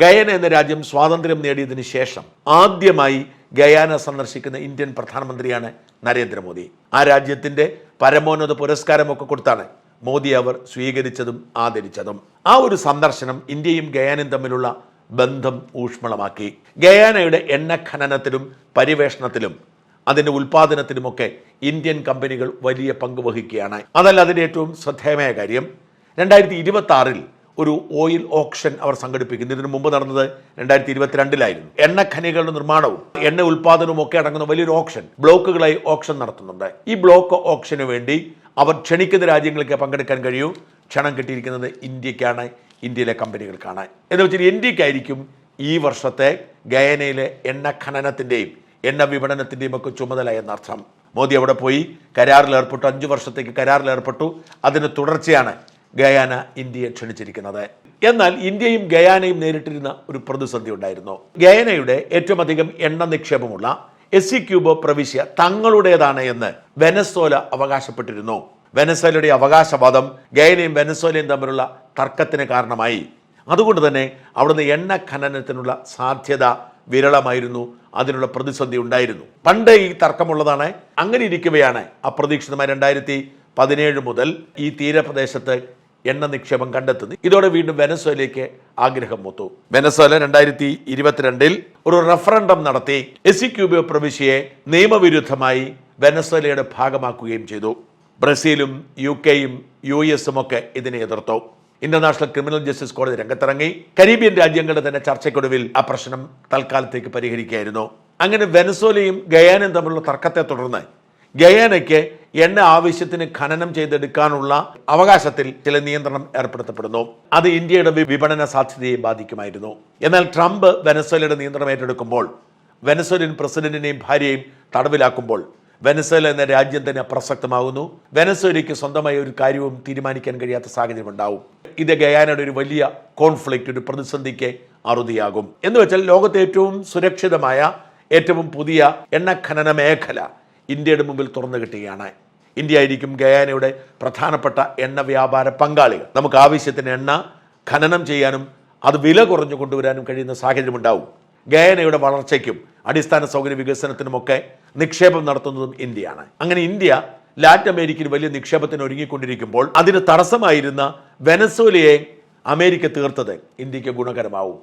Guyana എന്ന രാജ്യം സ്വാതന്ത്ര്യം നേടിയതിന് ശേഷം ആദ്യമായി ഗയാന സന്ദർശിക്കുന്ന ഇന്ത്യൻ പ്രധാനമന്ത്രിയാണ് നരേന്ദ്രമോദി. ആ രാജ്യത്തിന്റെ പരമോന്നത പുരസ്കാരമൊക്കെ കൊടുത്താണ് മോദി അവർ സ്വീകരിച്ചതും ആദരിച്ചതും. ആ ഒരു സന്ദർശനം ഇന്ത്യയും ഗയാനയും തമ്മിലുള്ള ബന്ധം ഊഷ്മളമാക്കി. ഗയാനയുടെ എണ്ണ ഖനനത്തിലും പരിവേഷണത്തിലും അതിന്റെ ഉൽപാദനത്തിലുമൊക്കെ ഇന്ത്യൻ കമ്പനികൾ വലിയ പങ്ക് വഹിക്കുകയാണ്. അതല്ല അതിന്റെ ഏറ്റവും ശ്രദ്ധേയമായ കാര്യം രണ്ടായിരത്തി ഇരുപത്തി ഒരു ഓയിൽ ഓപ്ഷൻ അവർ സംഘടിപ്പിക്കുന്നു. ഇതിനു മുമ്പ് നടന്നത് രണ്ടായിരത്തി ഇരുപത്തിരണ്ടിലായിരുന്നു എണ്ണ ഖനികളുടെ നിർമ്മാണവും എണ്ണ ഉൽപാദനവും ഒക്കെ അടങ്ങുന്ന വലിയൊരു ഓപ്ഷൻ ബ്ലോക്കുകളായി ഓപ്ഷൻ നടത്തുന്നുണ്ട്. ഈ ബ്ലോക്ക് ഓപ്ഷന് വേണ്ടി അവർ ക്ഷണിക്കുന്ന രാജ്യങ്ങൾക്ക് പങ്കെടുക്കാൻ കഴിയൂ. ക്ഷണം കിട്ടിയിരിക്കുന്നത് ഇന്ത്യക്കാണ് ഇന്ത്യയിലെ കമ്പനികൾക്കാണ്. എന്ന് വെച്ചാൽ ഇന്ത്യക്കായിരിക്കും ഈ വർഷത്തെ ഗയനയിലെ എണ്ണ ഖനനത്തിന്റെയും എണ്ണ വിപണനത്തിന്റെയും ഒക്കെ ചുമതല എന്നർത്ഥം മോദി അവിടെ പോയി കരാറിൽ ഏർപ്പെട്ടു അഞ്ചു വർഷത്തേക്ക് കരാറിൽ ഏർപ്പെട്ടു. അതിന് തുടർച്ചയാണ് ഗയാന ഇന്ത്യയെ ക്ഷണിച്ചിരിക്കുന്നത്. എന്നാൽ ഇന്ത്യയും ഗയാനയും നേരിട്ടിരുന്ന ഒരു പ്രതിസന്ധി ഉണ്ടായിരുന്നു. ഗയാനയുടെ ഏറ്റവും അധികം എണ്ണ നിക്ഷേപമുള്ള എസ് സി ക്യൂബ് പ്രവിശ്യ തങ്ങളുടേതാണ് എന്ന് വെനസോല അവകാശപ്പെട്ടിരുന്നു. വെനസ്വേലയുടെ അവകാശവാദം ഗയനയും വെനസോലയും തമ്മിലുള്ള തർക്കത്തിന് കാരണമായി. അതുകൊണ്ട് തന്നെ അവിടുന്ന് എണ്ണ ഖനനത്തിനുള്ള സാധ്യത വിരളമായിരുന്നു. അതിനുള്ള പ്രതിസന്ധി ഉണ്ടായിരുന്നു. പണ്ട് ഈ തർക്കമുള്ളതാണ്. അങ്ങനെ ഇരിക്കവെയാണ് അപ്രതീക്ഷിതമായി രണ്ടായിരത്തി പതിനേഴ് മുതൽ ഈ തീരപ്രദേശത്ത് എണ്ണ നിക്ഷേപം കണ്ടെത്തുന്നു. ഇതോടെ വീണ്ടും വെനസ്വേലയ്ക്ക് ആഗ്രഹം മൂത്തു. വെനസ്വേല രണ്ടായിരത്തി ഇരുപത്തിരണ്ടിൽ ഒരു റഫറൻഡം നടത്തി. എസ് ക്യൂബിയോ പ്രവിശ്യയെ നിയമവിരുദ്ധമായി വെനസ്വേലയുടെ ഭാഗമാക്കുകയും ചെയ്തു. ബ്രസീലും യു കെയും യു എസും ഒക്കെ ഇതിനെ എതിർത്തു. ഇന്റർനാഷണൽ ക്രിമിനൽ ജസ്റ്റിസ് കോടതി രംഗത്തിറങ്ങി. കരീബിയൻ രാജ്യങ്ങളുടെ തന്നെ ചർച്ചയ്ക്കൊടുവിൽ ആ പ്രശ്നം തൽക്കാലത്തേക്ക് പരിഹരിക്കുകയായിരുന്നു. അങ്ങനെ വെനസോലയും ഗയാനയും തമ്മിലുള്ള തർക്കത്തെ തുടർന്ന് ഗയാനയ്ക്ക് എണ്ണ ആവശ്യത്തിന് ഖനനം ചെയ്തെടുക്കാനുള്ള അവകാശത്തിൽ ചില നിയന്ത്രണം ഏർപ്പെടുത്തപ്പെടുന്നു. അത് ഇന്ത്യയുടെ വിപണന സാധ്യതയെ ബാധിക്കുമായിരുന്നു. എന്നാൽ ട്രംപ് വെനസ്വലയുടെ നിയന്ത്രണം ഏറ്റെടുക്കുമ്പോൾ വെനസ്വലിൻ പ്രസിഡന്റിനെയും ഭാര്യയെയും തടവിലാക്കുമ്പോൾ വെനസ്വല എന്ന രാജ്യം തന്നെ അപ്രസക്തമാകുന്നു. വെനസ്വലയ്ക്ക് സ്വന്തമായ ഒരു കാര്യവും തീരുമാനിക്കാൻ കഴിയാത്ത സാഹചര്യം ഉണ്ടാവും ഇത് ഗയാനയുടെ ഒരു വലിയ കോൺഫ്ലിക്റ്റ് ഒരു പ്രതിസന്ധിക്ക് അറുതിയാകും. എന്ന് വെച്ചാൽ ലോകത്തെ ഏറ്റവും സുരക്ഷിതമായ ഏറ്റവും പുതിയ എണ്ണ ഖനന മേഖല ഇന്ത്യയുടെ മുമ്പിൽ തുറന്നു കിട്ടുകയാണ്. ഇന്ത്യ ആയിരിക്കും ഗയാനയുടെ പ്രധാനപ്പെട്ട എണ്ണ വ്യാപാര പങ്കാളികൾ. നമുക്ക് ആവശ്യത്തിന് എണ്ണ ഖനനം ചെയ്യാനും അത് വില കുറഞ്ഞു കൊണ്ടുവരാനും കഴിയുന്ന സാഹചര്യമുണ്ടാവും. ഗയാനയുടെ വളർച്ചയ്ക്കും അടിസ്ഥാന സൗകര്യ വികസനത്തിനുമൊക്കെ നിക്ഷേപം നടത്തുന്നതും ഇന്ത്യയാണ്. അങ്ങനെ ഇന്ത്യ ലാറ്റിൻ അമേരിക്കയിൽ വലിയ നിക്ഷേപത്തിന് ഒരുങ്ങിക്കൊണ്ടിരിക്കുമ്പോൾ അതിന് തടസ്സമായിരുന്ന വെനസോലയെ അമേരിക്ക തീർത്തത് ഇന്ത്യയ്ക്ക് ഗുണകരമാവും.